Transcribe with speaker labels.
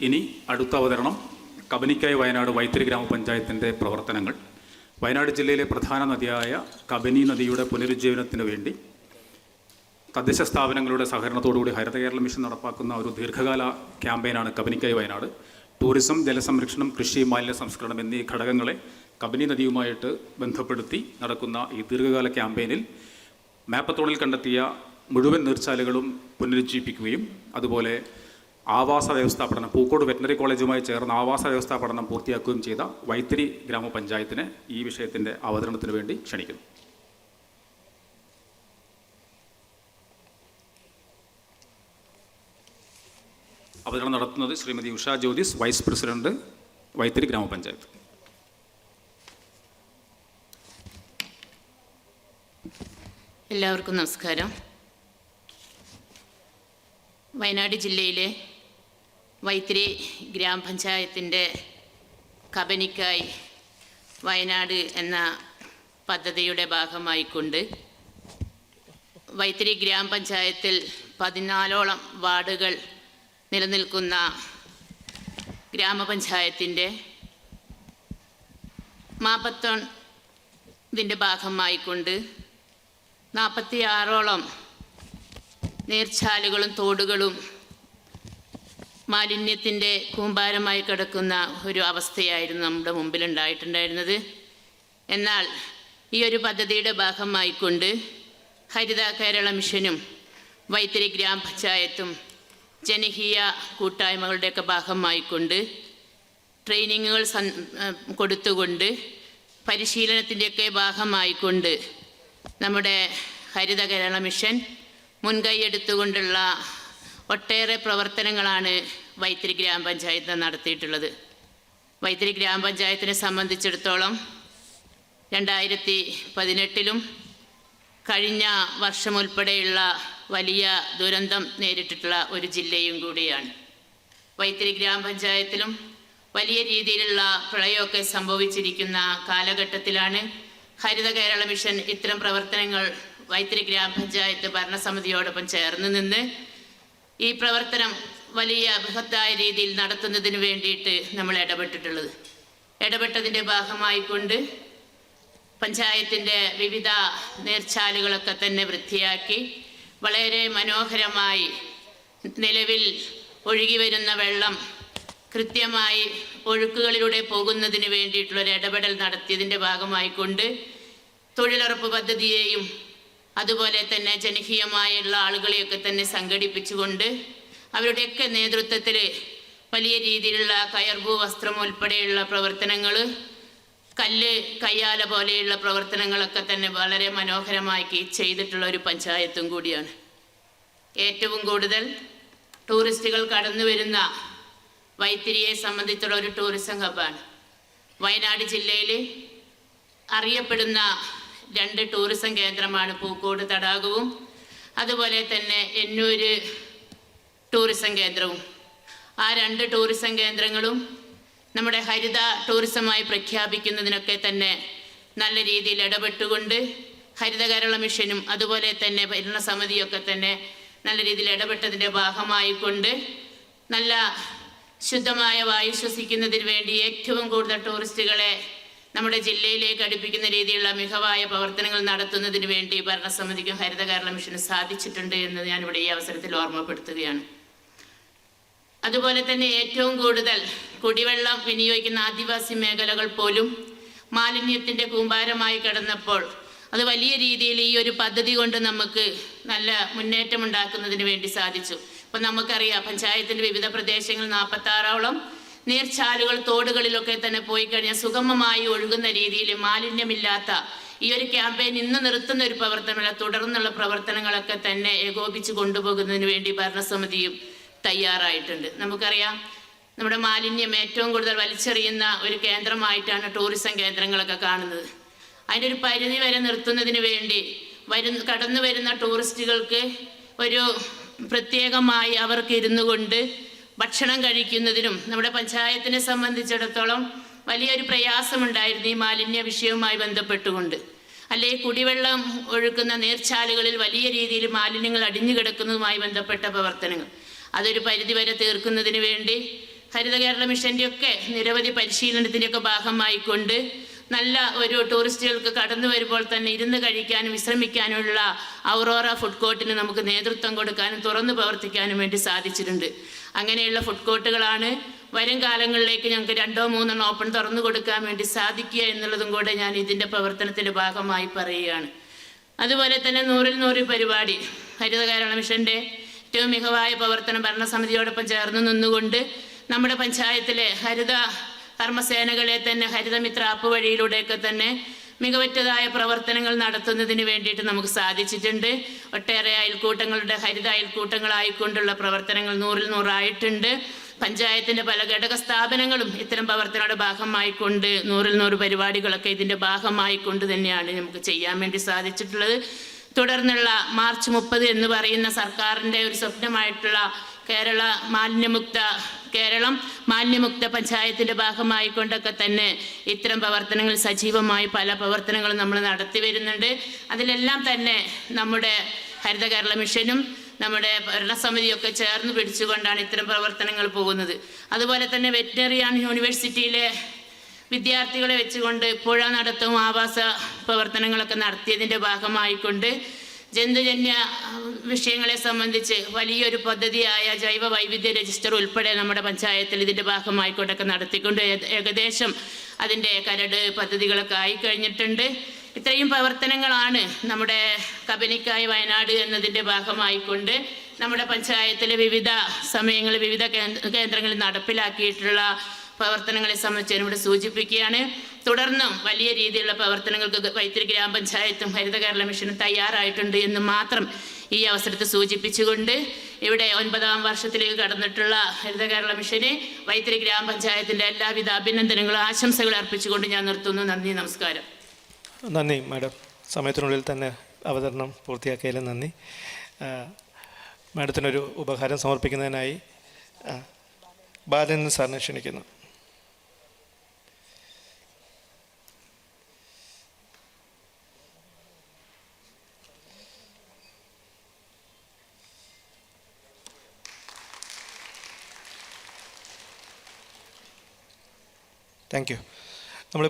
Speaker 1: ഇനി അടുത്ത അവതരണം കബനിക്കായ് വയനാട് വൈത്തിരി ഗ്രാമപഞ്ചായത്തിന്റെ പ്രവർത്തനങ്ങൾ. വയനാട് ജില്ലയിലെ പ്രധാന നദിയായ കബനി നദിയുടെ പുനരുജ്ജീവനത്തിന് വേണ്ടി തദ്ദേശ സ്ഥാപനങ്ങളുടെ സഹകരണത്തോടുകൂടി ഹരിത കേരള മിഷൻ നടപ്പാക്കുന്ന ഒരു ദീർഘകാല ക്യാമ്പയിനാണ് കബനിക്കായ് വയനാട്. ടൂറിസം ജലസംരക്ഷണം കൃഷി മാലിന്യ സംസ്കരണം എന്നീ ഘടകങ്ങളെ കബനി നദിയുമായിട്ട് ബന്ധപ്പെടുത്തി നടക്കുന്ന ഈ ദീർഘകാല ക്യാമ്പയിനിൽ മാപ്പത്തോണിൽ കണ്ടെത്തിയ മുഴുവൻ നീർച്ചാലുകളും പുനരുജ്ജീവിപ്പിക്കുകയും അതുപോലെ ആവാസ വ്യവസ്ഥാ പഠനം പൂക്കോട് വെറ്റിനറി കോളേജുമായി ചേർന്ന് ആവാസ വ്യവസ്ഥാ പഠനം പൂർത്തിയാക്കുകയും ചെയ്ത വൈത്തിരി ഗ്രാമപഞ്ചായത്തിനെ ഈ വിഷയത്തിന്റെ അവതരണത്തിന് വേണ്ടി ക്ഷണിക്കുന്നു. അവതരണം നടത്തുന്നത് ശ്രീമതി ഉഷ ജ്യോതിസ് വൈസ് പ്രസിഡന്റ് വൈത്തിരി ഗ്രാമപഞ്ചായത്ത്.
Speaker 2: എല്ലാവർക്കും നമസ്കാരം. വയനാട് ജില്ലയിലെ വൈത്തിരി ഗ്രാമപഞ്ചായത്തിന്റെ കബനിക്കായി വയനാട് എന്ന പദ്ധതിയുടെ ഭാഗമായിക്കൊണ്ട് വൈത്തിരി ഗ്രാമപഞ്ചായത്തിൽ പതിനാലോളം വാർഡുകൾ നിലനിൽക്കുന്ന ഗ്രാമപഞ്ചായത്തിന്റെ മാപ്പത്തോൺ ഇതിന്റെ ഭാഗമായിക്കൊണ്ട് നാൽപ്പത്തി ആറോളം നീർച്ചാലുകളും തോടുകളും മാലിന്യത്തിന്റെ കൂമ്പാരമായി കിടക്കുന്ന ഒരു അവസ്ഥയായിരുന്നു നമ്മുടെ മുമ്പിൽ ഉണ്ടായിട്ടുണ്ടായിരുന്നത് എന്നാൽ ഈ ഒരു പദ്ധതിയുടെ ഭാഗമായിക്കൊണ്ട് ഹരിത കേരള മിഷനും വൈത്തിരി ഗ്രാമപഞ്ചായത്തും ജനകീയ കൂട്ടായ്മകളുടെയൊക്കെ ഭാഗമായിക്കൊണ്ട് ട്രെയിനിങ്ങുകൾ സൻ കൊടുത്തുകൊണ്ട് പരിശീലനത്തിന്റെയൊക്കെ ഭാഗമായിക്കൊണ്ട് നമ്മുടെ ഹരിത കേരള മിഷൻ മുൻകൈയെടുത്തുകൊണ്ടുള്ള ഒട്ടേറെ പ്രവർത്തനങ്ങളാണ് വൈത്തിരി ഗ്രാമപഞ്ചായത്ത് നടത്തിയിട്ടുള്ളത്. വൈത്തിരി ഗ്രാമപഞ്ചായത്തിനെ സംബന്ധിച്ചിടത്തോളം രണ്ടായിരത്തി പതിനെട്ടിലും കഴിഞ്ഞ വർഷം ഉൾപ്പെടെയുള്ള വലിയ ദുരന്തം നേരിട്ടിട്ടുള്ള ഒരു ജില്ലയും കൂടിയാണ്. വൈത്തിരി ഗ്രാമപഞ്ചായത്തിലും വലിയ രീതിയിലുള്ള പ്രളയമൊക്കെ സംഭവിച്ചിരിക്കുന്ന കാലഘട്ടത്തിലാണ് ഹരിത കേരള മിഷൻ ഇത്തരം പ്രവർത്തനങ്ങൾ വൈത്തിരി ഗ്രാമപഞ്ചായത്ത് ഭരണസമിതിയോടൊപ്പം ചേർന്ന് നിന്ന് ഈ പ്രവർത്തനം വലിയ ബൃഹത്തായ രീതിയിൽ നടത്തുന്നതിന് വേണ്ടിയിട്ട് നമ്മൾ ഇടപെട്ടിട്ടുള്ളത്. ഇടപെട്ടതിന്റെ ഭാഗമായിക്കൊണ്ട് പഞ്ചായത്തിന്റെ വിവിധ നേർച്ചാലുകളൊക്കെ തന്നെ വൃത്തിയാക്കി വളരെ മനോഹരമായി നിലവിൽ ഒഴുകി വരുന്ന വെള്ളം കൃത്യമായി ഒഴുക്കുകളിലൂടെ പോകുന്നതിന് വേണ്ടിയിട്ടുള്ളൊരു ഇടപെടൽ നടത്തിയതിന്റെ ഭാഗമായിക്കൊണ്ട് തൊഴിലുറപ്പ് പദ്ധതിയെയും അതുപോലെ തന്നെ ജനകീയമായുള്ള ആളുകളെയൊക്കെ തന്നെ സംഘടിപ്പിച്ചുകൊണ്ട് അവരുടെയൊക്കെ നേതൃത്വത്തിൽ വലിയ രീതിയിലുള്ള കയർഭൂ വസ്ത്രം ഉൾപ്പെടെയുള്ള പ്രവർത്തനങ്ങൾ കല്ല് കയ്യാല പോലെയുള്ള പ്രവർത്തനങ്ങളൊക്കെ തന്നെ വളരെ മനോഹരമാക്കി ചെയ്തിട്ടുള്ള ഒരു പഞ്ചായത്തും കൂടിയാണ്. ഏറ്റവും കൂടുതൽ ടൂറിസ്റ്റുകൾ കടന്നു വരുന്ന വൈത്തിരിയെ സംബന്ധിച്ചുള്ള ഒരു ടൂറിസം ഹബ്ബാണ്. വയനാട് ജില്ലയിൽ അറിയപ്പെടുന്ന രണ്ട് ടൂറിസം കേന്ദ്രമാണ് പൂക്കോട് തടാകവും അതുപോലെ തന്നെ എന്നൂര് ടൂറിസം കേന്ദ്രവും. ആ രണ്ട് ടൂറിസം കേന്ദ്രങ്ങളും നമ്മുടെ ഹരിത ടൂറിസമായി പ്രഖ്യാപിക്കുന്നതിനൊക്കെ തന്നെ നല്ല രീതിയിൽ ഇടപെട്ടുകൊണ്ട് ഹരിത കേരള മിഷനും അതുപോലെ തന്നെ ഭരണസമിതിയൊക്കെ തന്നെ നല്ല രീതിയിൽ ഇടപെട്ടതിന്റെ ഭാഗമായിക്കൊണ്ട് നല്ല ശുദ്ധമായ വായു ശ്വസിക്കുന്നതിന് വേണ്ടി ഏറ്റവും കൂടുതൽ ടൂറിസ്റ്റുകളെ നമ്മുടെ ജില്ലയിലേക്ക് അടുപ്പിക്കുന്ന രീതിയിലുള്ള മികവായ പ്രവർത്തനങ്ങൾ നടത്തുന്നതിന് വേണ്ടി ഭരണസമിതിക്കും ഹരിത കേരള മിഷനും സാധിച്ചിട്ടുണ്ട് എന്ന് ഞാനിവിടെ ഈ അവസരത്തിൽ ഓർമ്മപ്പെടുത്തുകയാണ്. അതുപോലെ തന്നെ ഏറ്റവും കൂടുതൽ കുടിവെള്ളം വിനിയോഗിക്കുന്ന ആദിവാസി മേഖലകൾ പോലും മാലിന്യത്തിന്റെ കൂമ്പാരമായി കിടന്നപ്പോൾ അത് വലിയ രീതിയിൽ ഈ ഒരു പദ്ധതി കൊണ്ട് നമുക്ക് നല്ല മുന്നേറ്റം ഉണ്ടാക്കുന്നതിന് വേണ്ടി സാധിച്ചു. ഇപ്പം നമുക്കറിയാം പഞ്ചായത്തിന്റെ വിവിധ പ്രദേശങ്ങളിൽ നാൽപ്പത്താറോളം നീർച്ചാലുകൾ തോടുകളിലൊക്കെ തന്നെ പോയി കഴിഞ്ഞാൽ സുഗമമായി ഒഴുകുന്ന രീതിയിൽ മാലിന്യമില്ലാത്ത ഈ ഒരു ക്യാമ്പയിൻ ഇന്ന് നിർത്തുന്ന ഒരു പ്രവർത്തനമല്ല തുടർന്നുള്ള പ്രവർത്തനങ്ങളൊക്കെ തന്നെ ഏകോപിച്ച് കൊണ്ടുപോകുന്നതിന് വേണ്ടി ഭരണസമിതിയും തയ്യാറായിട്ടുണ്ട്. നമുക്കറിയാം നമ്മുടെ മാലിന്യം ഏറ്റവും കൂടുതൽ വലിച്ചെറിയുന്ന ഒരു കേന്ദ്രമായിട്ടാണ് ടൂറിസം കേന്ദ്രങ്ങളൊക്കെ കാണുന്നത്. അതിന്റെ ഒരു പരിധി വരെ നിർത്തുന്നതിന് വേണ്ടി വരുന്ന കടന്നു വരുന്ന ടൂറിസ്റ്റുകൾക്ക് ഒരു പ്രത്യേകമായി അവർക്ക് ഇരുന്നു കൊണ്ട് ഭക്ഷണം കഴിക്കുന്നതിനും നമ്മുടെ പഞ്ചായത്തിനെ സംബന്ധിച്ചിടത്തോളം വലിയൊരു പ്രയാസമുണ്ടായിരുന്നു ഈ മാലിന്യ വിഷയവുമായി ബന്ധപ്പെട്ടുകൊണ്ട്. അല്ലെ കുടിവെള്ളം ഒഴുക്കുന്ന നീർച്ചാലുകളിൽ വലിയ രീതിയിൽ മാലിന്യങ്ങൾ അടിഞ്ഞു കിടക്കുന്നതുമായി ബന്ധപ്പെട്ട പ്രവർത്തനങ്ങൾ. അതൊരു പരിധിവരെ തീർക്കുന്നതിന് വേണ്ടി ഹരിത കേരള മിഷന്റെയൊക്കെ നിരവധി പരിശീലനത്തിന്റെയൊക്കെ ഭാഗമായിക്കൊണ്ട് നല്ല ഒരു ടൂറിസ്റ്റുകൾക്ക് കടന്നു വരുമ്പോൾ തന്നെ ഇരുന്ന് കഴിക്കാനും വിശ്രമിക്കാനുമുള്ള ഔറോറ ഫുഡ് കോർട്ടിന് നമുക്ക് നേതൃത്വം കൊടുക്കാനും തുറന്നു പ്രവർത്തിക്കാനും വേണ്ടി സാധിച്ചിട്ടുണ്ട്. അങ്ങനെയുള്ള ഫുഡ് കോർട്ടുകളാണ് വരും കാലങ്ങളിലേക്ക് ഞങ്ങൾക്ക് രണ്ടോ മൂന്നെണ്ണം ഓപ്പൺ തുറന്നു കൊടുക്കാൻ വേണ്ടി സാധിക്കുക എന്നുള്ളതും കൂടെ ഞാൻ ഇതിന്റെ പ്രവർത്തനത്തിന്റെ ഭാഗമായി പറയുകയാണ്. അതുപോലെ തന്നെ നൂറിൽ നൂറ് പരിപാടി ഹരിത കേരള മിഷന്റെ ഏറ്റവും മികവായ പ്രവർത്തനം ഭരണസമിതിയോടൊപ്പം ചേർന്ന് നിന്നുകൊണ്ട് നമ്മുടെ പഞ്ചായത്തിലെ ഹരിത കർമ്മസേനകളെ തന്നെ ഹരിതമിത്ര ആപ്പ് വഴിയിലൂടെയൊക്കെ തന്നെ മികവറ്റതായ പ്രവർത്തനങ്ങൾ നടത്തുന്നതിന് വേണ്ടിയിട്ട് നമുക്ക് സാധിച്ചിട്ടുണ്ട്. ഒട്ടേറെ അയൽക്കൂട്ടങ്ങളുടെ ഹരിത അയൽക്കൂട്ടങ്ങളായിക്കൊണ്ടുള്ള പ്രവർത്തനങ്ങൾ നൂറിൽ നൂറായിട്ടുണ്ട്. പഞ്ചായത്തിന്റെ പല ഘടക സ്ഥാപനങ്ങളും ഇത്തരം പ്രവർത്തനങ്ങളുടെ ഭാഗമായിക്കൊണ്ട് നൂറിൽ നൂറ് പരിപാടികളൊക്കെ ഇതിന്റെ ഭാഗമായിക്കൊണ്ട് തന്നെയാണ് നമുക്ക് ചെയ്യാൻ വേണ്ടി സാധിച്ചിട്ടുള്ളത്. തുടർന്നുള്ള മാർച്ച് മുപ്പത് എന്ന് പറയുന്ന സർക്കാരിന്റെ ഒരു സ്വപ്നമായിട്ടുള്ള കേരള മാലിന്യമുക്ത കേരളം മാലിന്യമുക്ത പഞ്ചായത്തിന്റെ ഭാഗമായിക്കൊണ്ടൊക്കെ തന്നെ ഇത്തരം പ്രവർത്തനങ്ങൾ സജീവമായി പല പ്രവർത്തനങ്ങളും നമ്മൾ നടത്തി വരുന്നുണ്ട്. അതിലെല്ലാം തന്നെ നമ്മുടെ ഹരിത കേരള മിഷനും നമ്മുടെ ഭരണസമിതിയൊക്കെ ചേർന്ന് പിടിച്ചുകൊണ്ടാണ് ഇത്തരം പ്രവർത്തനങ്ങൾ പോകുന്നത്. അതുപോലെ തന്നെ വെറ്റിനറി യൂണിവേഴ്സിറ്റിയിലെ വിദ്യാർത്ഥികളെ വെച്ചുകൊണ്ട് പുഴ നടത്തും ആവാസ പ്രവർത്തനങ്ങളൊക്കെ നടത്തിയതിന്റെ ഭാഗമായിക്കൊണ്ട് ജന്തുജന്യ വിഷയങ്ങളെ സംബന്ധിച്ച് വലിയൊരു പദ്ധതിയായ ജൈവ വൈവിധ്യ രജിസ്റ്റർ ഉൾപ്പെടെ നമ്മുടെ പഞ്ചായത്തിൽ ഇതിന്റെ ഭാഗമായിക്കൊണ്ടൊക്കെ നടത്തിക്കൊണ്ട് ഏക- ഏകദേശം അതിന്റെ കരട് പദ്ധതികളൊക്കെ ആയിക്കഴിഞ്ഞിട്ടുണ്ട്. ഇത്രയും പ്രവർത്തനങ്ങളാണ് നമ്മുടെ കബനിക്കായ് വയനാട് എന്നതിന്റെ ഭാഗമായിക്കൊണ്ട് നമ്മുടെ പഞ്ചായത്തിലെ വിവിധ സമയങ്ങളിൽ വിവിധ കേന്ദ്രങ്ങളിൽ നടപ്പിലാക്കിയിട്ടുള്ള പ്രവർത്തനങ്ങളെ സംബന്ധിച്ച് ഇവിടെ സൂചിപ്പിക്കുകയാണ്. തുടർന്നും വലിയ രീതിയിലുള്ള പ്രവർത്തനങ്ങൾക്ക് വൈത്തിരി ഗ്രാമപഞ്ചായത്തും ഹരിത കേരള മിഷനും തയ്യാറായിട്ടുണ്ട് എന്ന് മാത്രം ഈ അവസരത്തിൽ സൂചിപ്പിച്ചുകൊണ്ട് ഇവിടെ ഒൻപതാം വർഷത്തിലേക്ക് കടന്നിട്ടുള്ള ഹരിത കേരള മിഷന് വൈത്തിരി ഗ്രാമപഞ്ചായത്തിന്റെ എല്ലാവിധ അഭിനന്ദനങ്ങളും ആശംസകളും അർപ്പിച്ചുകൊണ്ട് ഞാൻ നിർത്തുന്നു. നന്ദി നമസ്കാരം.
Speaker 3: നന്ദി മാഡം. സമയത്തിനുള്ളിൽ തന്നെ അവതരണം പൂർത്തിയാക്കിയതിൽ നന്ദി. മാഡത്തിനൊരു ഉപഹാരം സമർപ്പിക്കുന്നതിനായി ബാലൻ സാറിനെ ക്ഷണിക്കുന്നു. Thank you.